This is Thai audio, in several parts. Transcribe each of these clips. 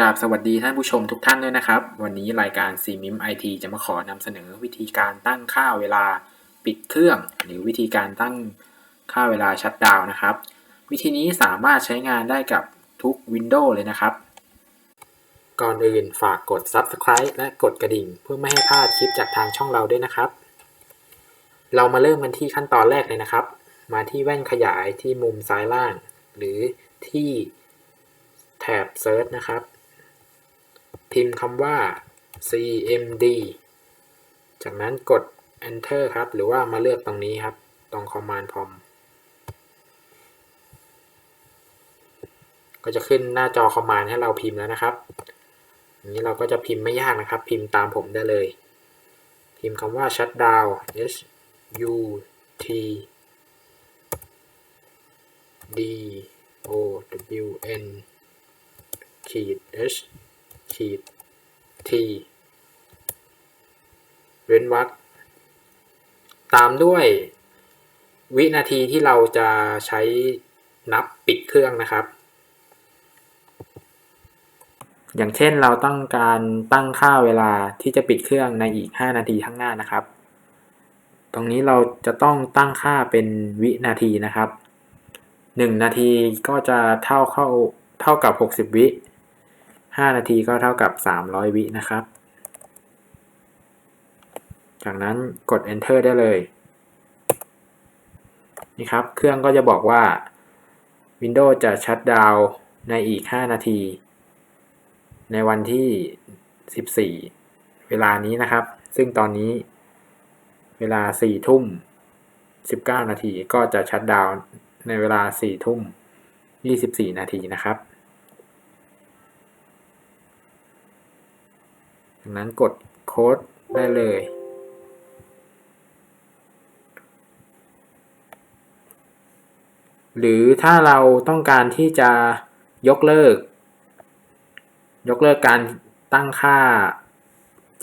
ราบสวัสดีท่านผู้ชมทุกท่านด้วยนะครับ วันนี้รายการ c m i m IT จะมาขอนำเสนอวิธีการตั้งค่าเวลาปิดเครื่อง หรือวิธีการตั้งค่าเวลาชัตดาวน์นะครับ วิธีนี้สามารถใช้งานได้กับทุก Windows เลยนะครับ ก่อนอื่นฝากกด Subscribe และกดกระดิ่ง เพื่อไม่ให้พลาดคลิปจากทางช่องเราด้วยนะครับ เรามาเริ่มกันที่ขั้นตอนแรกเลยนะครับ มาที่แว่นขยายที่มุมซ้ายล่าง หรือที่แถบ Search นะครับ พิมพ์คำว่า cmd จากนั้นกด enter ครับ หรือว่ามาเลือกตรงนี้ครับ ตรง command prompt ก็จะขึ้นหน้าจอ command ให้เราพิมพ์แล้วนะครับอย่างนี้เราก็จะพิมพ์ไม่ยากนะครับ พิมพ์ตามผมได้เลย พิมพ์คำว่า shutdown h u t d o w n ขีด h ขีด t เว้นวรรคตามด้วยวินาทีที่เราจะใช้นับปิดเครื่องนะครับ อย่างเช่นเราต้องการตั้งค่าเวลาที่จะปิดเครื่องในอีก 5 นาทีข้างหน้านะครับ ตรงนี้เราจะต้องตั้งค่าเป็นวินาทีนะครับ 1 นาทีก็จะเท่าเข้าเท่ากับ 60 วิ 5 นาทีก็เท่ากับ 300 วินะครับ จากนั้นกด enter ได้เลย นี่ครับ เครื่องก็จะบอกว่า Windows จะชัตดาวในอีก 5 นาที ในวันที่ 14 เวลานี้นะครับ ซึ่งตอนนี้เวลา 4 ทุ่ม 19 นาทีก็จะชัตดาวในเวลา 4 ทุ่ม 24 นาทีนะครับ ดังนั้นกดโค้ดได้เลย หรือถ้าเราต้องการที่จะยกเลิก ยกเลิกการตั้งค่า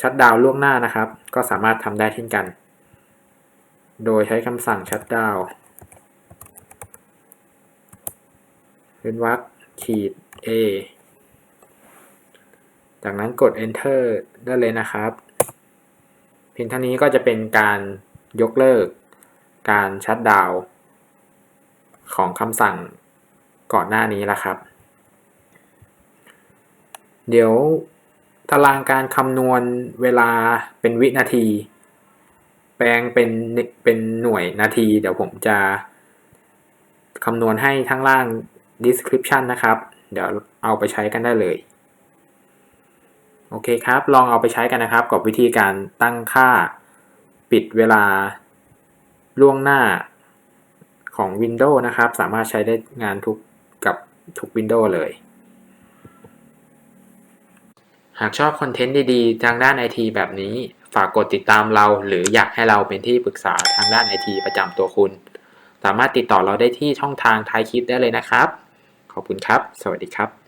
ชัดดาวล่วงหน้านะครับ ก็สามารถทำได้เช่นกัน โดยใช้คำสั่งชัดดาวเว้นวรรคขีด a จากนั้นกด enter ได้เลยนะครับ เพียงเท่านี้ก็จะเป็นการยกเลิก การชัดดาวของคำสั่งก่อนหน้านี้แล้วครับ เดี๋ยวตารางการคำนวณเวลาเป็นวินาที แปลงเป็นเป็นหน่วยนาที เดี๋ยวผมจะคำนวณให้ทั้งล่าง description นะครับ เดี๋ยวเอาไปใช้กันได้เลย โอเคครับ ลองเอาไปใช้กันนะครับ กับวิธีการตั้งค่าปิดเวลาล่วงหน้าของ Windows นะครับ สามารถใช้ได้งานทุกกับทุก Windows เลย หากชอบคอนเทนต์ดีๆ ทางด้านไอทีแบบนี้ ฝากกดติดตามเรา หรืออยากให้เราเป็นที่ปรึกษาทางด้านไอทีประจำตัวคุณ สามารถติดต่อเราได้ที่ช่องทางท้ายคลิปได้เลยนะครับ ขอบคุณครับ สวัสดีครับ